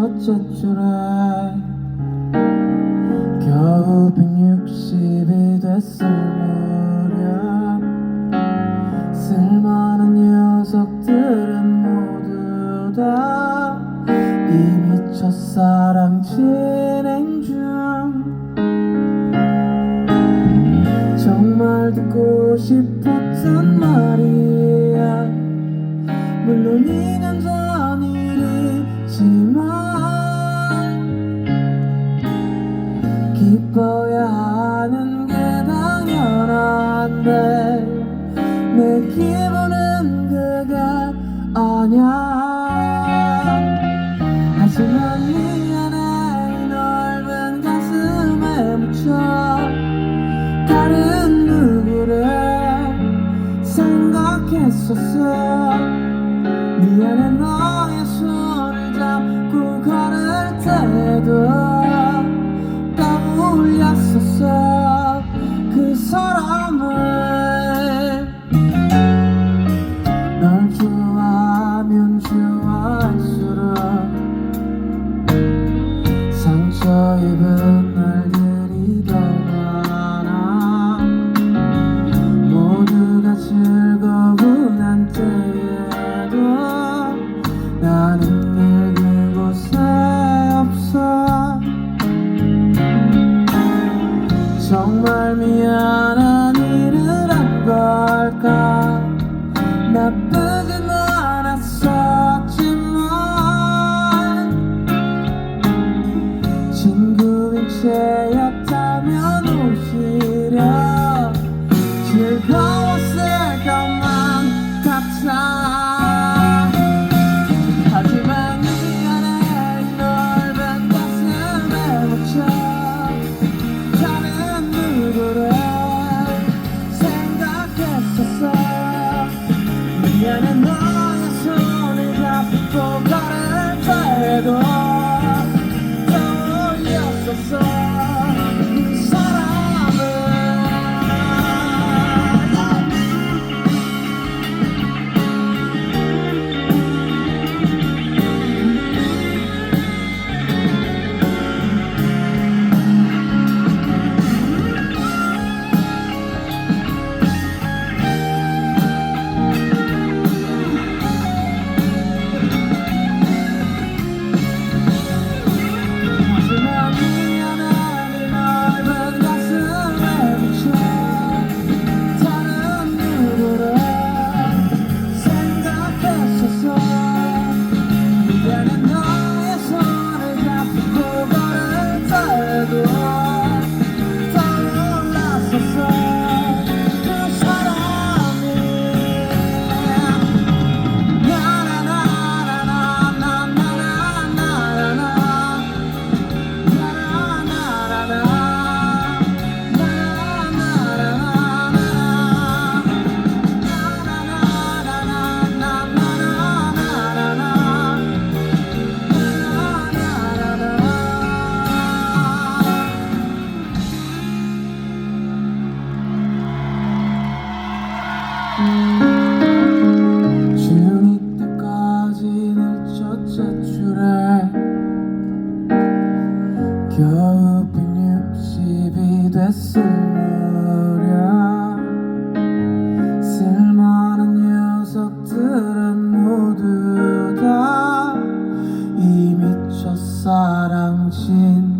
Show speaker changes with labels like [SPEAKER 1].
[SPEAKER 1] 첫째 줄에 겨우 160이 됐을 무렵 쓸만한 녀석들은 모두 다 이미 첫사랑 진행 중 정말 듣고 싶었던 말이야. 물론 이는 저 내 기분은 그게 아냐. 하지만 미안해 이 넓은 가슴에 묻혀 다른 누구를 생각했었어. 미안해 너의 손을 잡고 걸을 때도 떠올렸었어 채였다면 오히려 즐거웠을 것만 같아 하지만 이 넓은 가슴에 묻혀. 다른 누구를 생각했었어? 미안해 너의 손을 잡고 걸을 때도 지금 이때까지는 첫째 줄에 겨우 160이 됐을 무렵 쓸만한 녀석들은 모두 다 이미 첫사랑 신